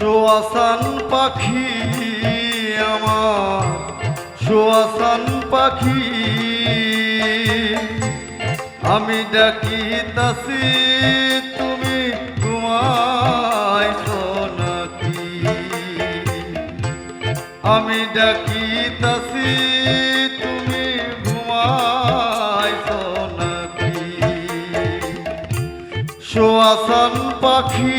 সোয়াসান পাখি আমার, সোয়াসান পাখি। আমি ডাকি তাসি তুমি ঘুমাইছো নাকি? আমি ডাকি তাসি তুমি পাখি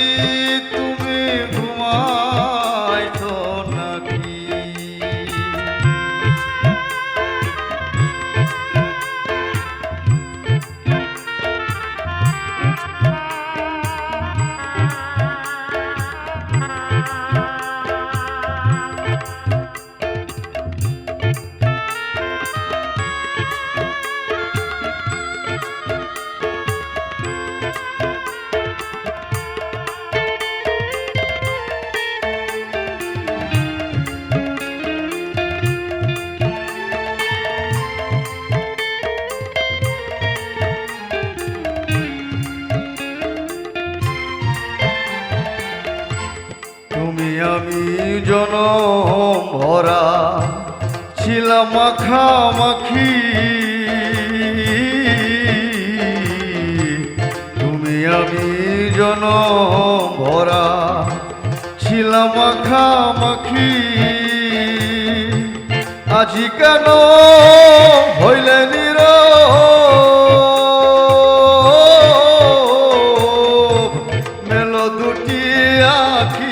জনম ভরা ছিলাম মাখামাখি তুমি আমি জনম ভরা ছিলাম মাখামাখি আজি কেন হইলে নীরব মেলো দুটি আখি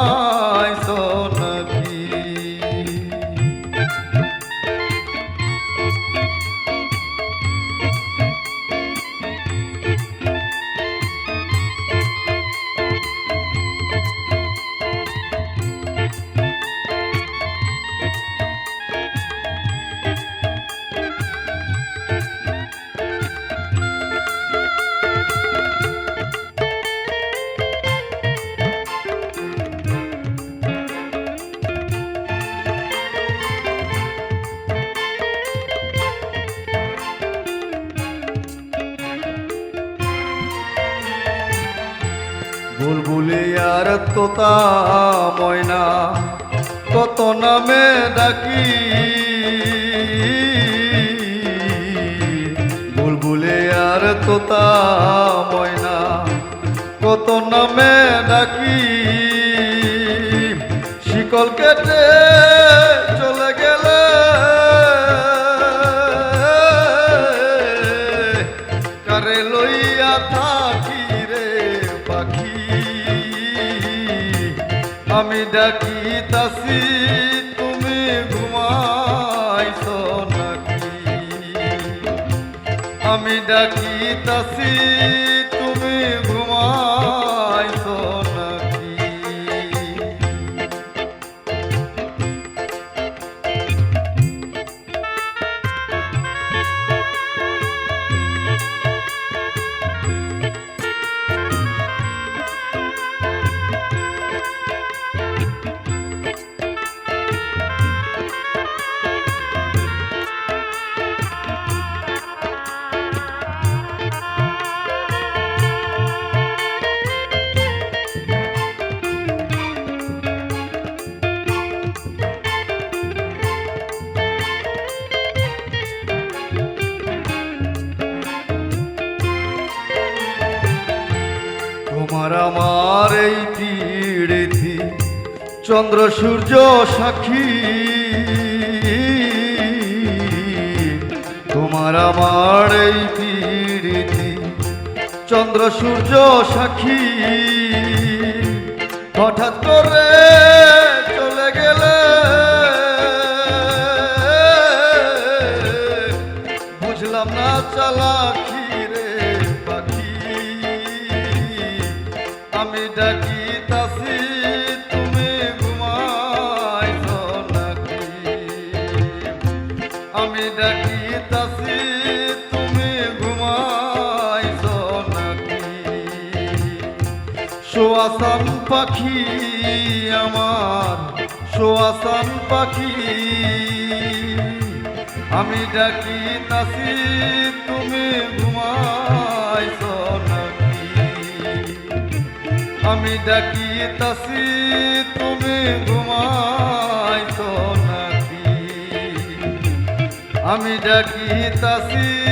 বুলবুলি আর তোতা ময়না কত নামে ডাকি। বুলবুলি আর তোতা ময়না কত নামে ডাকি। আমি ডাকি তাসি তুমি ঘুমাইছ নাকি? আমি ডাকি তাসি চন্দ্র, সূর্য, সাক্ষী। তোমার আমার এই পীড়িতি। চন্দ্র, সূর্য, সাক্ষী। হঠাৎ করে চলে গেলে। বুঝলাম না চালাকি রে পাখি। আমি সোয়াসান পাখি আমার, সোয়াসান পাখি। আমি ডাকি তাসি তুমি ঘুমাইছ নাকি? আমি ডাকি তাসি তুমি ঘুমাইছ নাকি? আমি ডাকি তাসি